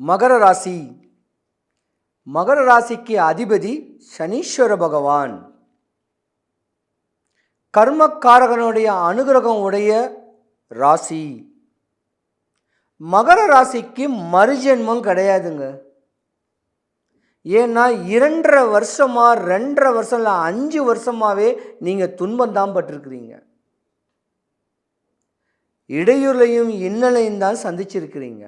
மகர ராசி. மகர ராசிக்கு அதிபதி சனீஸ்வர பகவான். கர்மக்காரகனுடைய அனுகிரகம் உடைய ராசி. மகர ராசிக்கு மறுஜென்மம் கிடையாதுங்க. ஏன்னா இரண்டரை வருஷமா ரெண்டரை வருஷம் இல்லை அஞ்சு வருஷமாகவே நீங்கள் துன்பம் தான் பட்டிருக்கிறீங்க. இடையூறையும் இன்னலையும் தான் சந்திச்சிருக்கிறீங்க.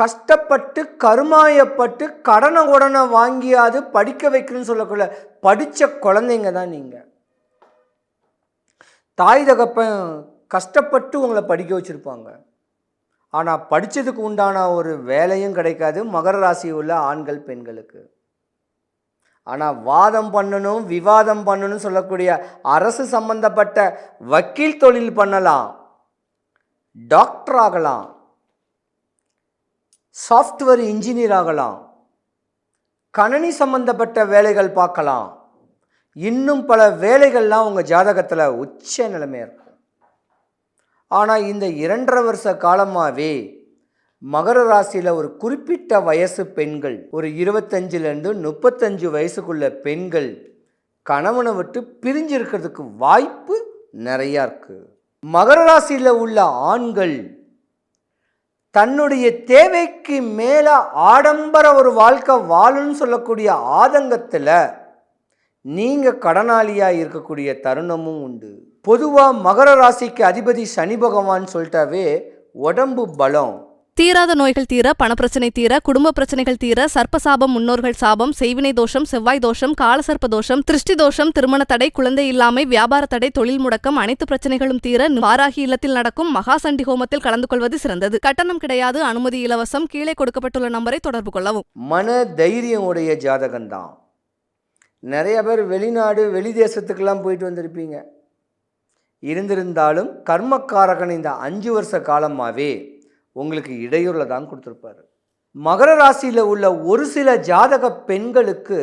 கஷ்டப்பட்டு கருமாயப்பட்டு கடனை உடனே வாங்கியாது படிக்க வைக்கணும்னு சொல்லக்குள்ள படித்த குழந்தைங்க தான் நீங்கள் தாய் தகப்பன் கஷ்டப்பட்டு உங்களை படிக்க வச்சுருப்பாங்க. ஆனால் படித்ததுக்கு உண்டான ஒரு வேலையும் கிடைக்காது. மகர ராசி உள்ள ஆண்கள் பெண்களுக்கு. ஆனால் வாதம் பண்ணணும் விவாதம் பண்ணணும் சொல்லக்கூடிய அரசு சம்பந்தப்பட்ட வக்கீல் தொழில் பண்ணலாம். டாக்டர் ஆகலாம். சாஃப்ட்வேர் இன்ஜினியர் ஆகலாம். கணனி சம்பந்தப்பட்ட வேலைகள் பார்க்கலாம். இன்னும் பல வேலைகள்லாம் உங்கள் ஜாதகத்தில் உச்ச நிலைமையாக இருக்கும். ஆனால் இந்த இரண்டரை வருஷ காலமாகவே மகர ராசியில் ஒரு குறிப்பிட்ட வயசு பெண்கள் ஒரு இருபத்தஞ்சிலேருந்து முப்பத்தஞ்சு வயசுக்குள்ள பெண்கள் கணவனை விட்டு பிரிஞ்சு இருக்கிறதுக்கு வாய்ப்பு நிறையா இருக்குது மகர ராசியில் உள்ள ஆண்கள் தன்னுடைய தேவைக்கு மேலே ஆடம்பர ஒரு வாழ்க்கை வாழும்னு சொல்லக்கூடிய ஆதங்கத்தில் நீங்கள் கடனாளியாக இருக்கக்கூடிய தருணமும் உண்டு. பொதுவாக மகர ராசிக்கு அதிபதி சனி பகவான் சொல்லிட்டாவே உடம்பு பலம். தீராத நோய்கள் தீர பணப்பிரச்சனை தீர குடும்ப பிரச்சனைகள் தீர சர்ப்பசாபம் முன்னோர்கள் சாபம் செய்வினை தோஷம் செவ்வாய் தோஷம் காலசர்ப்ப தோஷம் திருஷ்டி தோஷம் திருமண தடை குழந்தை இல்லாமை வியாபார தடை தொழில் முடக்கம் அனைத்து பிரச்சனைகளும் தீர வாராகி இல்லத்தில் நடக்கும் மகா சண்டி ஹோமத்தில் கலந்து கொள்வது சிறந்தது. கட்டணம் கிடையாது அனுமதி இலவசம் கீழே கொடுக்கப்பட்டுள்ள நம்பரை தொடர்பு கொள்ளவும். மன தைரியம் உடைய ஜாதகம்தான். நிறைய பேர் வெளிநாடு வெளி தேசத்துக்கெல்லாம் போயிட்டு வந்திருப்பீங்க. இருந்திருந்தாலும் கர்மக்காரகன் இந்த அஞ்சு வருஷ காலமாகவே உங்களுக்கு இடையூறில் தான் கொடுத்துருப்பாரு. மகர ராசியில் உள்ள ஒரு சில ஜாதக பெண்களுக்கு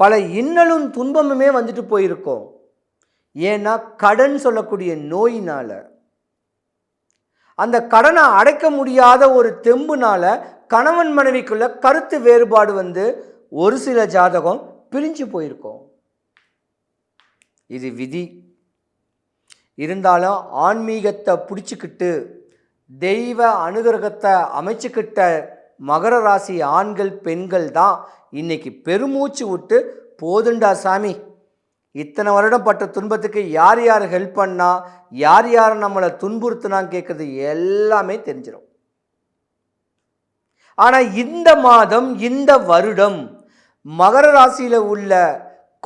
பல இன்னலும் துன்பமுமே வந்துட்டு போயிருக்கோம். ஏன்னா கடன் சொல்லக்கூடிய நோயினால். அந்த கடனை அடைக்க முடியாத ஒரு தெம்புனால கணவன் மனைவிக்குள்ள கருத்து வேறுபாடு வந்து ஒரு சில ஜாதகம் பிரிஞ்சு போயிருக்கோம். இது விதி. இருந்தாலும் ஆன்மீகத்தை பிடிச்சிக்கிட்டு தெய்வ அனுகிரகத்தை அமைச்சுக்கிட்ட மகர ராசி ஆண்கள் பெண்கள் தான் இன்னைக்கு பெருமூச்சு விட்டு போதுண்டா சாமி. இத்தனை வருடம் பட்ட துன்பத்துக்கு யார் யார் ஹெல்ப் பண்ணா யார் யார் நம்மளை துன்புறுத்தினான்னு கேட்குறது எல்லாமே தெரிஞ்சிடும் ஆனால் இந்த மாதம் இந்த வருடம் மகர ராசியில் உள்ள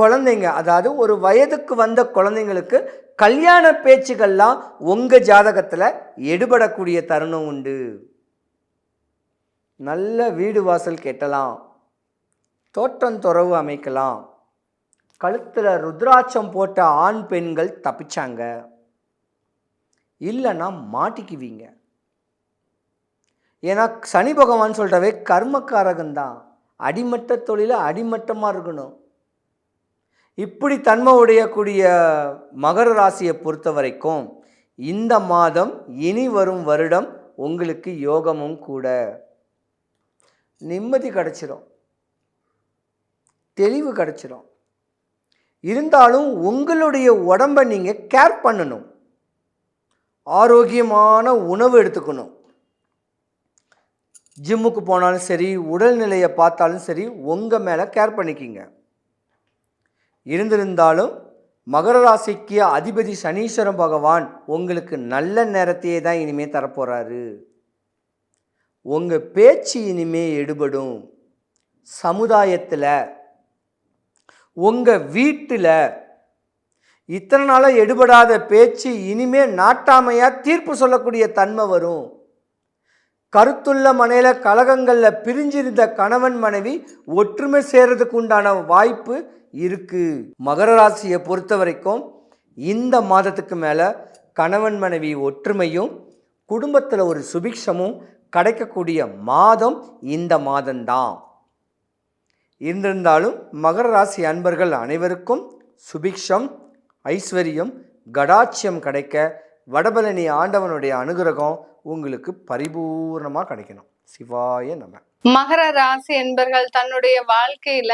குழந்தைங்க அதாவது ஒரு வயதுக்கு வந்த குழந்தைங்களுக்கு கல்யாண பேச்சுகள்லாம் உங்கள் ஜாதகத்தில் எடுபடக்கூடிய தருணம் உண்டு. நல்ல வீடு வாசல் கெட்டலாம். தோட்டம் துறவு அமைக்கலாம். கழுத்தில் ருத்ராட்சம் போட்ட ஆண் பெண்கள் தப்பிச்சாங்க. இல்லைன்னா மாட்டிக்குவீங்க. ஏன்னா சனி பகவான் சொல்கிறவே கர்மக்காரகன் தான் அடிமட்ட தொழில அடிமட்டமாக இருக்கணும். இப்படி தன்மை உடையக்கூடிய மகர ராசியை பொறுத்த வரைக்கும் இந்த மாதம் இனி வரும் வருடம் உங்களுக்கு யோகமும் கூட. நிம்மதி கிடச்சிரும். தெளிவு கிடச்சிரும். இருந்தாலும் உங்களுடைய உடம்பை நீங்கள் கேர் பண்ணணும். ஆரோக்கியமான உணவு எடுத்துக்கணும். ஜிம்முக்கு போனாலும் சரி உடல்நிலையை பார்த்தாலும் சரி உங்கள் மேலே கேர் பண்ணிக்கிங்க. இருந்திருந்தாலும் மகர ராசிக்கு அதிபதி சனீஸ்வரன் பகவான் உங்களுக்கு நல்ல நேரத்தையே தான் இனிமேல் தரப்போகிறாரு உங்கள் பேச்சு இனிமே எடுபடும். சமுதாயத்தில் உங்கள் வீட்டில் இத்தனை நாளாக எடுபடாத பேச்சு இனிமே நாட்டாமையாக தீர்ப்பு சொல்லக்கூடிய தன்மை வரும். கருத்துள்ள மனையில் கலகங்களில் பிரிஞ்சிருந்த கணவன் மனைவி ஒற்றுமை சேர்றதுக்கு உண்டான வாய்ப்பு இருக்கு. மகர ராசியை பொறுத்த வரைக்கும் இந்த மாதத்துக்கு மேலே கணவன் மனைவி ஒற்றுமையும் குடும்பத்தில் ஒரு சுபிக்ஷமும் கிடைக்கக்கூடிய மாதம் இந்த மாதம்தான். இருந்திருந்தாலும் மகர ராசி அன்பர்கள் அனைவருக்கும் சுபிக்ஷம் ஐஸ்வர்யம் கடாட்சியம் கிடைக்க வடபழனி ஆண்டவனுடைய அனுகிரகம் உங்களுக்கு பரிபூர்ணமாக கிடைக்கணும். சிவாய நம. மகர ராசி என்பர்கள் தன்னுடைய வாழ்க்கையில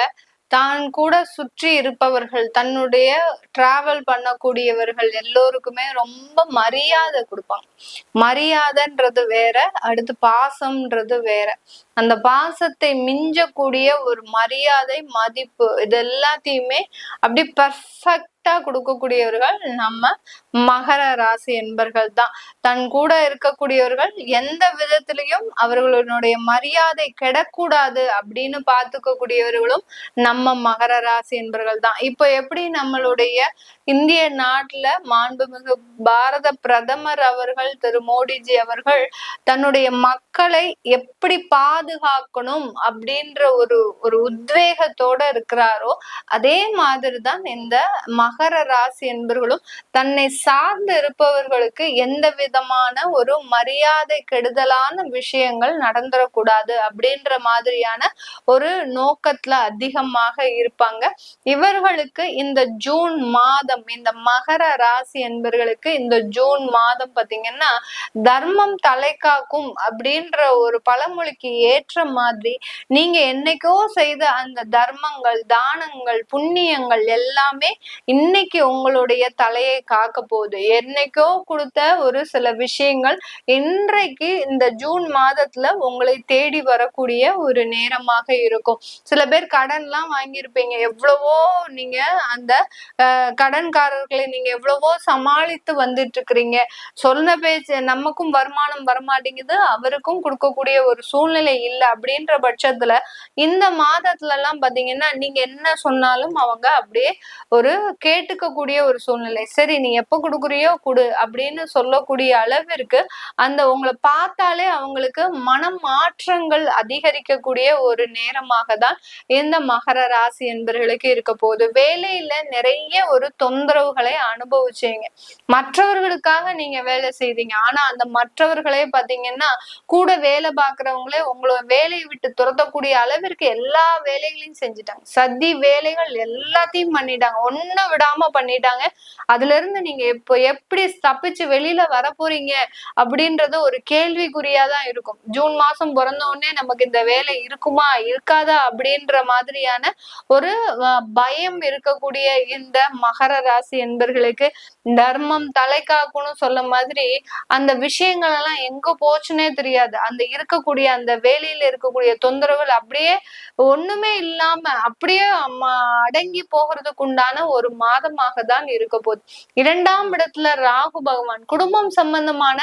தான் கூட சுற்றி இருப்பவர்கள் தன்னுடைய டிராவல் பண்ணக்கூடியவர்கள் எல்லோருக்குமே ரொம்ப மரியாதை கொடுப்பாங்க. மரியாதைன்றது வேற அடுத்து பாசம்ன்றது வேற. அந்த பாசத்தை மிஞ்சக்கூடிய ஒரு மரியாதை மதிப்பு இது எல்லாத்தையுமே அப்படி பர்ஃபெக்ட் கொடுக்கக்கூடியவர்கள் நம்ம மகர ராசி என்பர்கள் தான். தன் கூட இருக்கக்கூடியவர்கள் எந்த விதத்திலையும் அவர்களுடைய மரியாதை கெடக்கூடாது அப்படின்னு பார்த்துக்கக்கூடியவர்களும் நம்ம மகர ராசி என்பர்கள் தான். இப்போ எப்படி நம்மளுடைய இந்திய நாட்டுல மாண்புமிகு பாரத பிரதமர் அவர்கள் திரு மோடிஜி அவர்கள் தன்னுடைய மக்களை எப்படி பாதுகாக்கணும் அப்படின்ற ஒரு ஒரு உத்வேகத்தோட இருக்கிறாரோ அதே மாதிரி தான் இந்த மக மகர ராசி என்பவர்களும் தன்னை சார்ந்து இருப்பவர்களுக்கு எந்த விதமான ஒரு மரியாதை கெடுதலான விஷயங்கள் நடந்துடக்கூடாது அப்படின்ற மாதிரியான ஒரு நோக்கத்துல அதிகமாக இருப்பாங்க. இவர்களுக்கு இந்த ஜூன் மாதம் இந்த மகர ராசி என்பவர்களுக்கு இந்த ஜூன் மாதம் பாத்தீங்கன்னா தர்மம் தலைக்காக்கும் அப்படின்ற ஒரு பழமொழிக்கு ஏற்ற மாதிரி நீங்க என்னைக்கோ செய்த அந்த தர்மங்கள் தானங்கள் புண்ணியங்கள் எல்லாமே இன்னைக்கு உங்களுடைய தலையை காக்க போகுது என்னைக்கோ கொடுத்த ஒரு சில விஷயங்கள் இன்றைக்கு இந்த ஜூன் மாதத்துல உங்களை தேடி வரக்கூடிய ஒரு நேரமாக இருக்கும். சில பேர் கடன்லாம் வாங்கியிருப்பீங்க. எவ்வளவோ நீங்க அந்த கடன்காரர்களை நீங்க எவ்வளவோ சமாளித்து வந்துட்டு இருக்கிறீங்க சொன்ன பேச்சு நமக்கும் வருமானம் வரமாட்டேங்குது. அவருக்கும் கொடுக்கக்கூடிய ஒரு சூழ்நிலை இல்லை. அப்படின்ற பட்சத்துல இந்த மாதத்துல எல்லாம் பாத்தீங்கன்னா நீங்க என்ன சொன்னாலும் அவங்க அப்படியே ஒரு கேட்டுக்கக்கூடிய ஒரு சூழ்நிலை. சரி நீ எப்ப கொடுக்குறியோ கொடு அப்படின்னு சொல்லக்கூடிய அளவிற்கு அந்த உங்களை பார்த்தாலே அவங்களுக்கு மனம் மாற்றங்கள் அதிகரிக்கக்கூடிய ஒரு நேரமாக தான் இந்த மகர ராசி என்பவர்களுக்கு இருக்க போகுது. வேலையில நிறைய ஒரு தொந்தரவுகளை அனுபவிச்சீங்க. மற்றவர்களுக்காக நீங்க வேலை செய்தீங்க. ஆனா அந்த மற்றவர்களே பாத்தீங்கன்னா கூட வேலை பார்க்கறவங்களே உங்களை வேலையை விட்டு துரத்தக்கூடிய அளவிற்கு எல்லா வேலைகளையும் செஞ்சுட்டாங்க. சதி வேலைகள் எல்லாத்தையும் பண்ணிட்டாங்க. ஒண்ணு விடாம பண்ணிட்டாங்க. அதுல இருந்து நீங்க இப்போ எப்படி தப்பிச்சு வெளியில வர போறீங்க அப்படின்றது ஒரு கேள்விக்குறியா தான் இருக்கும். ஜூன் மாசம் பிறந்த உடனே நமக்கு இந்த வேலை இருக்குமா இருக்காதா அப்படின்ற மாதிரியான ஒரு பயம் இருக்கக்கூடிய இந்த மகர ராசி என்பர்களுக்கு தர்மம் தலை காக்கணும் சொல்ல மாதிரி அந்த விஷயங்கள் எல்லாம் எங்க போச்சுன்னே தெரியாது. அந்த இருக்கக்கூடிய அந்த வேலையில இருக்கக்கூடிய தொந்தரவுகள் அப்படியே ஒண்ணுமே இல்லாம அப்படியே அடங்கி போகிறதுக்கு உண்டான ஒரு மாதமாக தான் இருக்க போகுது இரண்டாம் இடத்துல ராகு பகவான் குடும்பம் சம்பந்தமான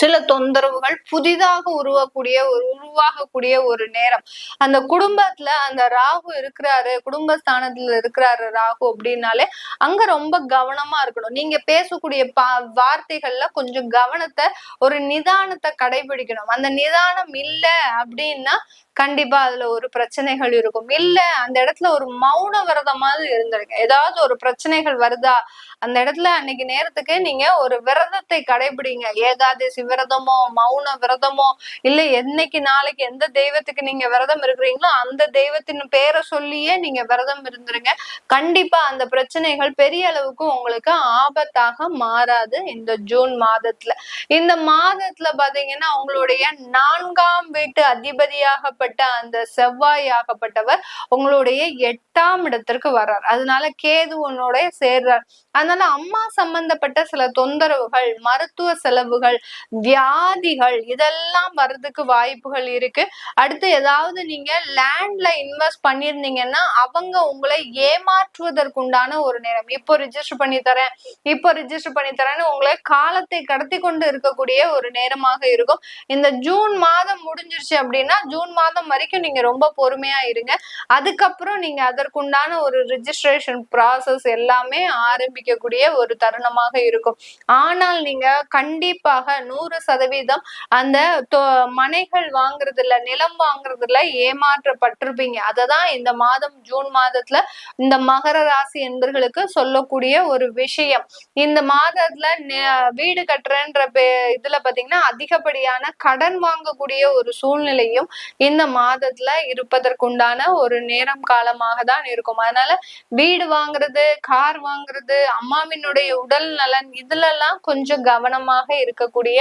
சில தொந்தரவுகள் புதிதாக உருவக்கூடிய ஒரு உருவாகக்கூடிய ஒரு நேரம். அந்த குடும்பத்துல அந்த ராகு இருக்கிறாரு குடும்பஸ்தானத்துல இருக்கிறாரு ராகு அப்படின்னாலே அங்க ரொம்ப கவனமா இருக்கணும். நீங்க பேசக்கூடிய பா வார்த்தைகள்ல கொஞ்சம் கவனத்தை ஒரு நிதானத்தை கடைபிடிக்கணும். அந்த நிதானம் இல்ல அப்படின்னா கண்டிப்பா அதுல ஒரு பிரச்சனைகள் இருக்கும். இல்ல அந்த இடத்துல ஒரு மௌன விரதமாவது இருந்திருக்கு ஏதாவது ஒரு பிரச்சனைகள் வருதா? அந்த இடத்துல அன்னைக்கு நேரத்துக்கு நீங்க ஒரு விரதத்தை கடைபிடிங்க. ஏகாதசி விரதமோ மௌன விரதமோ இல்ல என்னைக்கு நாளைக்கு எந்த தெய்வத்துக்கு நீங்க விரதம் இருக்கிறீங்களோ அந்த தெய்வத்தின் பேரை சொல்லியே நீங்க விரதம் இருந்துருங்க. கண்டிப்பா அந்த பிரச்சனைகள் பெரிய அளவுக்கு உங்களுக்கு ஆபத்தாக மாறாது இந்த ஜூன் மாதத்துல. இந்த மாதத்துல பாத்தீங்கன்னா உங்களுடைய நான்காம் வீட்டு அதிபதியாகப்பட்ட அந்த செவ்வாய் ஆகப்பட்டவர் உங்களுடைய எட்டாம் இடத்திற்கு வர்றார். அதனால கேது உன்னோட சேர்றார் அதனால அம்மா சம்பந்தப்பட்ட சில தொந்தரவுகள் மருத்துவ செலவுகள் வியாதிகள் இதெல்லாம் வர்றதுக்கு வாய்ப்புகள் இருக்கு. அடுத்து ஏதாவது நீங்க லேண்ட்ல இன்வெஸ்ட் பண்ணியிருந்தீங்கன்னா அவங்க உங்களை ஏமாற்றுவதற்குண்டான ஒரு நேரம். இப்போ ரிஜிஸ்டர் பண்ணி தரேன் இப்போ ரிஜிஸ்டர் பண்ணி தரேன்னு உங்களை காலத்தை கடத்தி கொண்டு இருக்கக்கூடிய ஒரு நேரமாக இருக்கும். இந்த ஜூன் மாதம் முடிஞ்சிருச்சு அப்படின்னா ஜூன் மாதம் வரைக்கும் நீங்க ரொம்ப பொறுமையா இருங்க. அதுக்கப்புறம் நீங்க அதற்குண்டான ஒரு ரிஜிஸ்ட்ரேஷன் ப்ராசஸ் எல்லாமே ஆரம்பிக்கக்கூடிய ஒரு தருணமாக இருக்கும். ஆனால் நீங்க கண்டிப்பாக நூறு சதவீதம் அந்த மனைகள் வாங்குறதுல நிலம் வாங்குறதுல ஏமாற்றப்பட்டிருப்பீங்க. அததான் இந்த மாதம் ஜூன் மாதத்துல இந்த மகர ராசி என்பர்களுக்கு சொல்லக்கூடிய ஒரு விஷயம். இந்த மாதத்துல வீடு கட்டுறன்ற இதுல பாத்தீங்கன்னா அதிகப்படியான கடன் வாங்கக்கூடிய ஒரு சூழ்நிலையும் இந்த மாதத்துல இருப்பதற்குண்டான ஒரு நேரம் காலமாக தான் இருக்கும். அதனால வீடு வாங்குறது கார் வாங்குறது அம்மாவினுடைய உடல் நலன் இதுல எல்லாம் கொஞ்சம் கவனமாக இருக்கக்கூடிய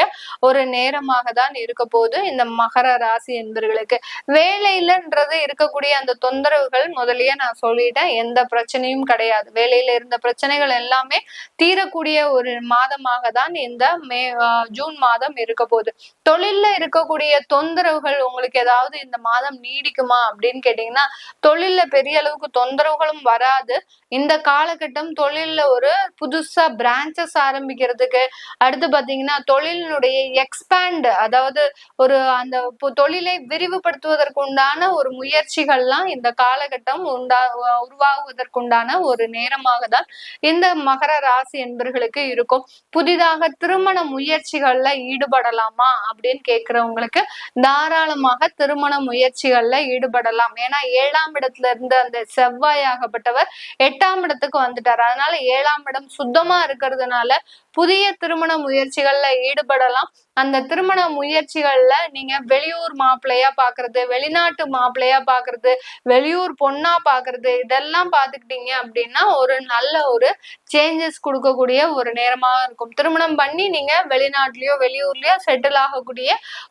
ஒரு நேரமாக தான் இருக்க போது இந்த மகர ராசி என்பர்களுக்கு. வேலையிலன்றது இருக்கக்கூடிய அந்த தொந்தரவுகள் முதலிய நான் சொல்லிட்டேன். எந்த பிரச்சனையும் கிடையாது. வேலையில இருந்த பிரச்சனைகள் எல்லாமே தீரக்கூடிய ஒரு மாதமாக தான் இந்த மே ஆஹ் ஜூன் மாதம் இருக்க போகுது. தொழில்ல இருக்கக்கூடிய தொந்தரவுகள் உங்களுக்கு ஏதாவது இந்த மாதம் நீடிக்குமா அப்படின்னு கேட்டீங்கன்னா தொழில்ல பெரிய அளவுக்கு தொந்தரவுகளும் வராது. இந்த காலகட்டம் தொழில்ல ஒரு புதுசா பிரான்ச்சஸ் ஆரம்பிக்கிறதுக்கு. அடுத்து பாத்தீங்கன்னா தொழிலினுடைய எக்ஸ்பேண்ட் அதாவது ஒரு அந்த தொழிலை விரிவுபடுத்துவதற்கு உண்டான ஒரு முயற்சிகள்லாம் இந்த காலகட்டம் உண்டா உருவாகுவதற்குண்டான ஒரு நேரமாக தான் இந்த மகர ராசி என்பர்களுக்கு இருக்கும். புதிதாக திருமண முயற்சிகள்ல ஈடுபடலாமா அப்படின்னு கேக்குறவங்களுக்கு தாராளமாக திருமண முயற்சிகள்ல ஈடுபடலாம். ஏன்னா ஏழாம் இடத்துல இருந்து அந்த செவ்வாயாகப்பட்டவர் எட்டாம் இடத்துக்கு வந்துட்டார். அதனால ஏழாம் இடம் சுத்தமா இருக்கிறதுனால புதிய திருமண முயற்சிகள்ல ஈடுபடலாம். அந்த திருமண முயற்சிகள்ல நீங்க வெளியூர் மாப்பிள்ளையா பாக்குறது வெளிநாட்டு மாப்பிள்ளையா பாக்குறது வெளியூர் பொண்ணா பாக்குறது இதெல்லாம் பாத்துக்கிட்டீங்க அப்படின்னா ஒரு நல்ல ஒரு சேஞ்சஸ் கொடுக்கக்கூடிய ஒரு நேரமா இருக்கும். திருமணம் பண்ணி நீங்க வெளிநாட்டுலயோ வெளியூர்லயோ செட்டில் ஆகக்கூடிய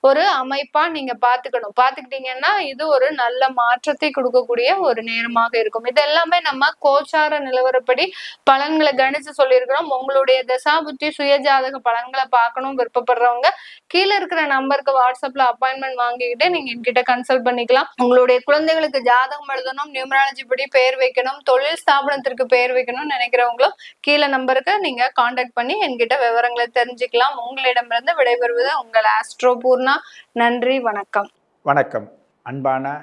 ஒரு அமைப்பா நீங்க பாத்துக்கணும். பாத்துக்கிட்டீங்கன்னா இது ஒரு நல்ல மாற்றத்தை கொடுக்கக்கூடிய ஒரு நேரமாக இருக்கும். இது எல்லாமே நம்ம கோச்சார நிலவரப்படி பலன்களை கணிச்சு சொல்லியிருக்கிறோம். உங்களுடைய தசாபுத்தி சுயஜாதக பலன்களை பார்க்கணும் விருப்பப்படுறவங்க கீழே இருக்கிற நம்பருக்கு வாட்ஸ்அப்ல அப்பாயின்மெண்ட் வாங்கிக்கிட்டு நீங்க என்கிட்ட கன்சல்ட் பண்ணிக்கலாம். உங்களுடைய குழந்தைகளுக்கு ஜாதகம் எழுதணும் நியூமராலஜி படி பெயர் வைக்கணும் தொழில் ஸ்தாபனத்திற்கு பெயர் வைக்கணும்னு நினைக்கிறவங்களும் கீழே நம்பருக்கு நீங்க காண்டாக்ட் பண்ணி என்கிட்ட விவரங்களை தெரிஞ்சுக்கலாம். உங்களிடமிருந்து விடைபெறுவது உங்கள் ஆஸ்ட்ரோ பூர்ணா. நன்றி வணக்கம். வணக்கம். அன்பான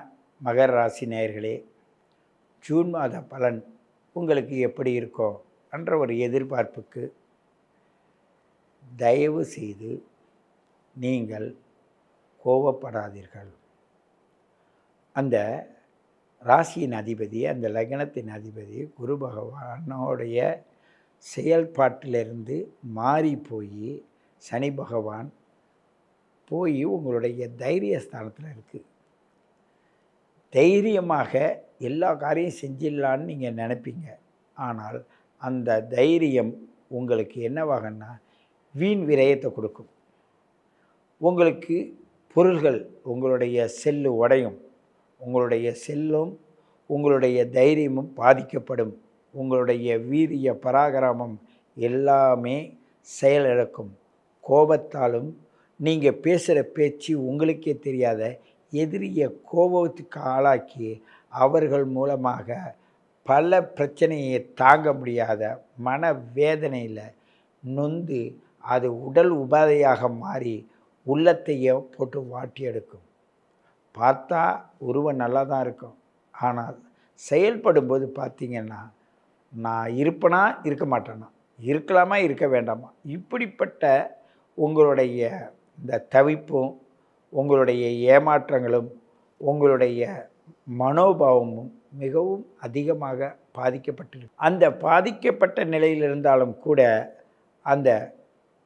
மகர ராசி நேயர்களே ஜூன் மாத பலன் உங்களுக்கு எப்படி இருக்கோ என்ற ஒரு எதிர்பார்ப்புக்கு தயவு செய்து நீங்கள் கோபப்படாதீர்கள். அந்த ராசியின் அதிபதி அந்த லக்னத்தின் அதிபதி குரு பகவானோடைய செயல்பாட்டிலிருந்து மாறி போய் சனி பகவான் போய் உங்களுடைய தைரிய ஸ்தானத்தில் இருக்குது தைரியமாக எல்லா காரியம் செஞ்சிடலான்னு நீங்கள் நினைப்பீங்க. ஆனால் அந்த தைரியம் உங்களுக்கு என்னவாகன்னா வீண் விரயத்தை கொடுக்கும். உங்களுக்கு பொருள்கள் உங்களுடைய செல்லு உடையும் உங்களுடைய செல்லும் உங்களுடைய தைரியமும் பாதிக்கப்படும் உங்களுடைய வீரிய பராக்கிரமம் எல்லாமே செயலிழக்கும் கோபத்தாலும் நீங்கள் பேசுகிற பேச்சு உங்களுக்கே தெரியாத எதிரியை கோபத்துக்கு ஆளாக்கி அவர்கள் மூலமாக பல பிரச்சனையை தாங்க முடியாத மன வேதனையில் நொந்து அது உடல் உபாதையாக மாறி உள்ளத்தையே போட்டு வாட்டி எடுக்கும். பார்த்தா உருவம் நல்லா தான் இருக்கும். ஆனால் செயல்படும்போது பார்த்திங்கன்னா நான் இருப்பனா இருக்க மாட்டேனா? இருக்கலாமா இருக்க வேண்டாமா? இப்படிப்பட்ட உங்களுடைய இந்த தவிப்பும் உங்களுடைய ஏமாற்றங்களும் உங்களுடைய மனோபாவமும் மிகவும் அதிகமாக பாதிக்கப்பட்டிருக்கு. அந்த பாதிக்கப்பட்ட நிலையில் இருந்தாலும் கூட அந்த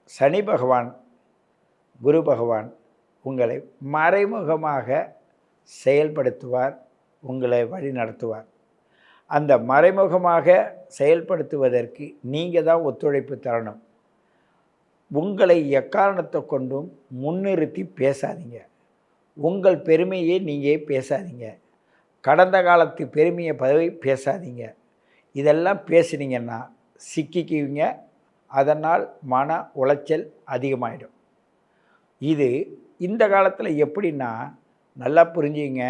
சனி பகவான் குரு பகவான் உங்களை மறைமுகமாக செயல்படுத்துவார் உங்களை வழி நடத்துவார். அந்த மறைமுகமாக செயல்படுத்துவதற்கு நீங்கள் தான் ஒத்துழைப்பு தரணும். உங்களை எக்காரணத்தை கொண்டும் முன்னிறுத்தி பேசாதீங்க. உங்கள் பெருமையை நீங்கள் பேசாதீங்க. கடந்த காலத்து பெருமையை பதவி பேசாதீங்க. இதெல்லாம் பேசுனீங்கன்னா சிக்கிக்குவீங்க. அதனால் மன உளைச்சல் அதிகமாயிடும். இது இந்த காலத்தில் எப்படின்னா நல்லா புரிஞ்சுங்க.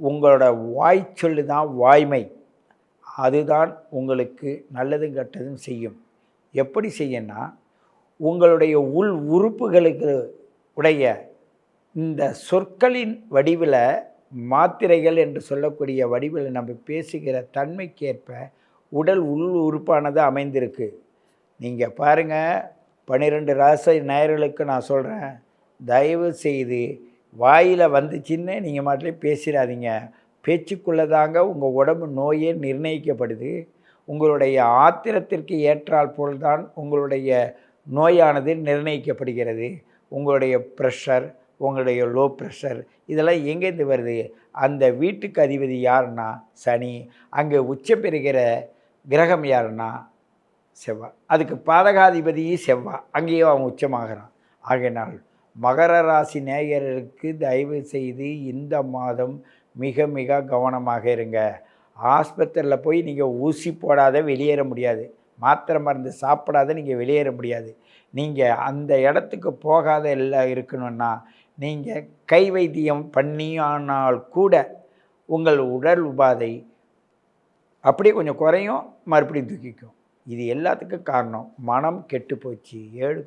உங்களோட வாய் சொல்லு தான் வாய்மை. அதுதான் உங்களுக்கு நல்லதும் கெட்டதும் செய்யும். எப்படி செய்யன்னா உங்களுடைய உள் உறுப்புகளுக்கு உடைய இந்த சொற்களின் வடிவில் மாத்திரைகள் என்று சொல்லக்கூடிய வடிவில் நம்ம பேசுகிற தன்மைக்கேற்ப உடல் உள் உறுப்பானது அமைந்திருக்கு. நீங்கள் பாருங்கள் பன்னிரெண்டு ராசி நேயர்களுக்கு நான் சொல்கிறேன் தயவு செய்து வாயில் வந்துச்சுன்னு நீங்கள் மாட்டிலே பேசிடாதீங்க பேச்சுக்குள்ளே தாங்க உங்கள் உடம்பு நோயே நிர்ணயிக்கப்படுது. உங்களுடைய ஆத்திரத்திற்கு ஏற்றால் போல்தான் உங்களுடைய நோயானது நிர்ணயிக்கப்படுகிறது. உங்களுடைய ப்ரெஷர் உங்களுடைய லோ ப்ரெஷர் இதெல்லாம் எங்கேருந்து வருது? அந்த வீட்டுக்கு அதிபதி யாருன்னா? சனி. அங்கே உச்ச பெறுகிற கிரகம் யாருன்னா? செவ்வாய் அதுக்கு பாதகாதிபதி செவ்வாய் அங்கேயும் அவன் உச்சமாகிறான். ஆகையினால் மகர ராசி நேயர்களுக்கு தயவு செய்து இந்த மாதம் மிக மிக கவனமாக இருங்க. ஆஸ்பத்திரியில் போய் நீங்கள் ஊசி போடாத வெளியேற முடியாது. மாத்திரை மருந்து சாப்பிடாத நீங்கள் வெளியேற முடியாது. நீங்கள் அந்த இடத்துக்கு போகாத எல்லாம் இருக்கணும்னா நீங்கள் கை வைத்தியம் பண்ணியானால் கூட உங்கள் உடல் உபாதை அப்படியே கொஞ்சம் குறையும் மறுபடியும் தூக்கிக்கும். இது எல்லாத்துக்கும் காரணம். மனம் கெட்டு போச்சு. ஏழு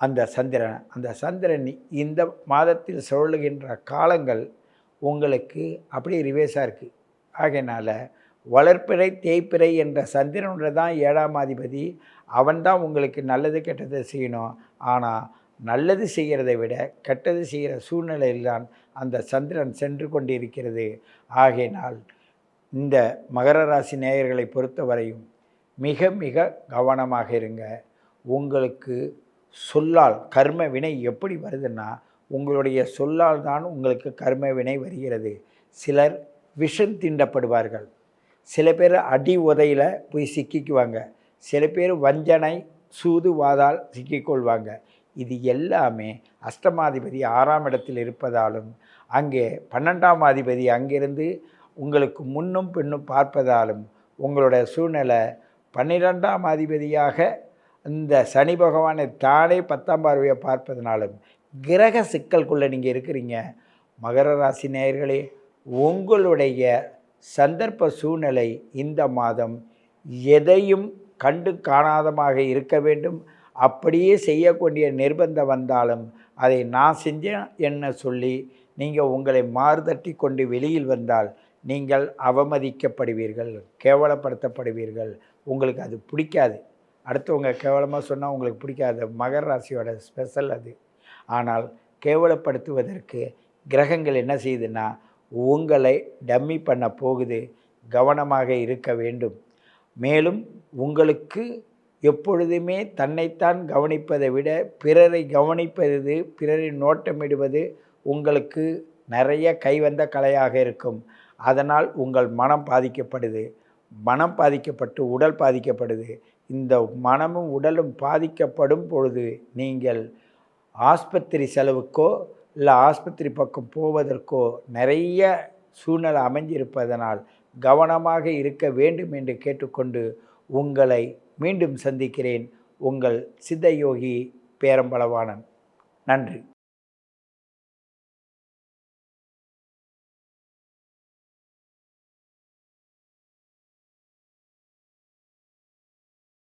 அந்த சந்திரன். அந்த சந்திரன் இந்த மாதத்தில் சுழலுகின்ற காலங்கள் உங்களுக்கு அப்படியே ரிவேஸாக இருக்குது ஆகையினால் வளர்ப்பிறை தேய்ப்பிறை என்ற சந்திரனோட தான் ஏழாம் அதிபதி. அவன்தான் உங்களுக்கு நல்லது கெட்டது செய்யணும். ஆனால் நல்லது செய்கிறதை விட கெட்டது செய்கிற சூழ்நிலையில்தான் அந்த சந்திரன் சென்று கொண்டிருக்கிறது. ஆகையினால் இந்த மகர ராசி நேயர்களை பொறுத்தவரையும் மிக மிக கவனமாக இருங்க. உங்களுக்கு சொல்லால் கர்ம வினை எப்படி வருதுன்னா உங்களுடைய சொல்லால் தான் உங்களுக்கு கர்ம வினை வருகிறது. சிலர் விஷம் தீண்டப்படுவார்கள். சில பேர் அடி உதையில் போய் சிக்கிக்குவாங்க. சில பேர் வஞ்சனை சூது வாதால் சிக்கிக்கொள்வாங்க. இது எல்லாமே அஷ்டமாதிபதி ஆறாம் இடத்தில் இருப்பதாலும் அங்கே பன்னெண்டாம் அதிபதி அங்கிருந்து உங்களுக்கு முன்னும் பின்னும் பார்ப்பதாலும் உங்களோட சூழ்நிலை பன்னிரெண்டாம் அதிபதியாக இந்த சனி பகவானை தானே பத்தாம் பார்வையை பார்ப்பதனாலும் கிரக சிக்கலுக்குள்ளே நீங்கள் இருக்கிறீங்க. மகர ராசி நேயர்களே உங்களுடைய சந்தர்ப்ப சூழ்நிலை இந்த மாதம் எதையும் கண்டு காணாதமாக இருக்க வேண்டும். அப்படியே செய்யக்கூடிய நிர்பந்தம் வந்தாலும் அதை நான் செஞ்சேன் என்ன சொல்லி நீங்கள் உங்களை மாறுதட்டி கொண்டு வெளியில் வந்தால் நீங்கள் அவமதிக்கப்படுவீர்கள் கேவலப்படுத்தப்படுவீர்கள். உங்களுக்கு அது பிடிக்காது. அடுத்தவங்க கேவலமாக சொன்னால் உங்களுக்கு பிடிக்காது. மகர ராசியோட ஸ்பெஷல் அது. ஆனால் கேவலப்படுத்துவதற்கு கிரகங்கள் என்ன செய்யுதுன்னா உங்களை டம்மி பண்ண போகுது. கவனமாக இருக்க வேண்டும். மேலும் உங்களுக்கு எப்பொழுதுமே தன்னைத்தான் கவனிப்பதை விட பிறரை கவனிப்பது பிறரை நோட்டமிடுவது உங்களுக்கு நிறைய கைவந்த கலையாக இருக்கும். அதனால் உங்கள் மனம் பாதிக்கப்படுது. மனம் பாதிக்கப்பட்டு உடல் பாதிக்கப்படுது. இந்த மனமும் உடலும் பாதிக்கப்படும் பொழுது நீங்கள் ஆஸ்பத்திரி செலவுக்கோ இல்லை ஆஸ்பத்திரி பக்கம் போவதற்கோ நிறைய சூழ்நிலை அமைஞ்சிருப்பதனால் கவனமாக இருக்க வேண்டும் என்று கேட்டுக்கொண்டு உங்களை மீண்டும் சந்திக்கிறேன். உங்கள் சித்தயோகி பேரம்பளவானன் நன்றி.